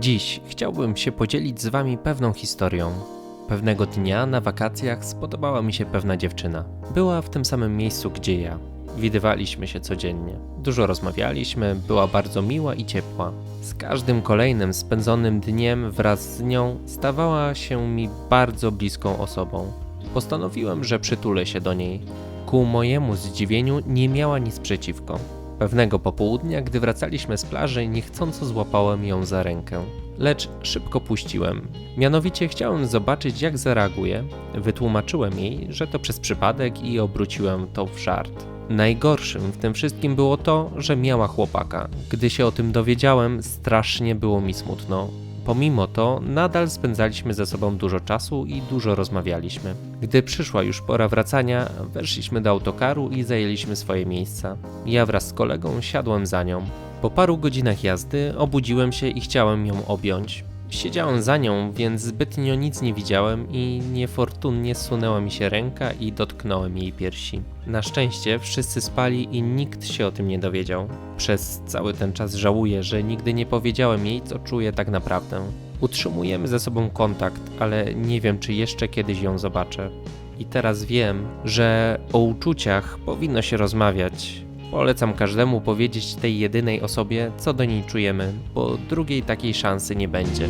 Dziś chciałbym się podzielić z Wami pewną historią. Pewnego dnia na wakacjach spodobała mi się pewna dziewczyna. Była w tym samym miejscu, gdzie ja. Widywaliśmy się codziennie. Dużo rozmawialiśmy, była bardzo miła i ciepła. Z każdym kolejnym spędzonym dniem wraz z nią stawała się mi bardzo bliską osobą. Postanowiłem, że przytulę się do niej. Ku mojemu zdziwieniu nie miała nic przeciwko. Pewnego popołudnia, gdy wracaliśmy z plaży, niechcąco złapałem ją za rękę. Lecz szybko puściłem. Mianowicie chciałem zobaczyć, jak zareaguje. Wytłumaczyłem jej, że to przez przypadek i obróciłem to w żart. Najgorszym w tym wszystkim było to, że miała chłopaka. Gdy się o tym dowiedziałem, strasznie było mi smutno. Pomimo to, nadal spędzaliśmy ze sobą dużo czasu i dużo rozmawialiśmy. Gdy przyszła już pora wracania, weszliśmy do autokaru i zajęliśmy swoje miejsca. Ja wraz z kolegą siadłem za nią. Po paru godzinach jazdy obudziłem się i chciałem ją objąć. Siedziałem za nią, więc zbytnio nic nie widziałem i niefortunnie zsunęła mi się ręka i dotknąłem jej piersi. Na szczęście wszyscy spali i nikt się o tym nie dowiedział. Przez cały ten czas żałuję, że nigdy nie powiedziałem jej, co czuję tak naprawdę. Utrzymujemy ze sobą kontakt, ale nie wiem, czy jeszcze kiedyś ją zobaczę. I teraz wiem, że o uczuciach powinno się rozmawiać. Polecam każdemu powiedzieć tej jedynej osobie, co do niej czujemy, bo drugiej takiej szansy nie będzie.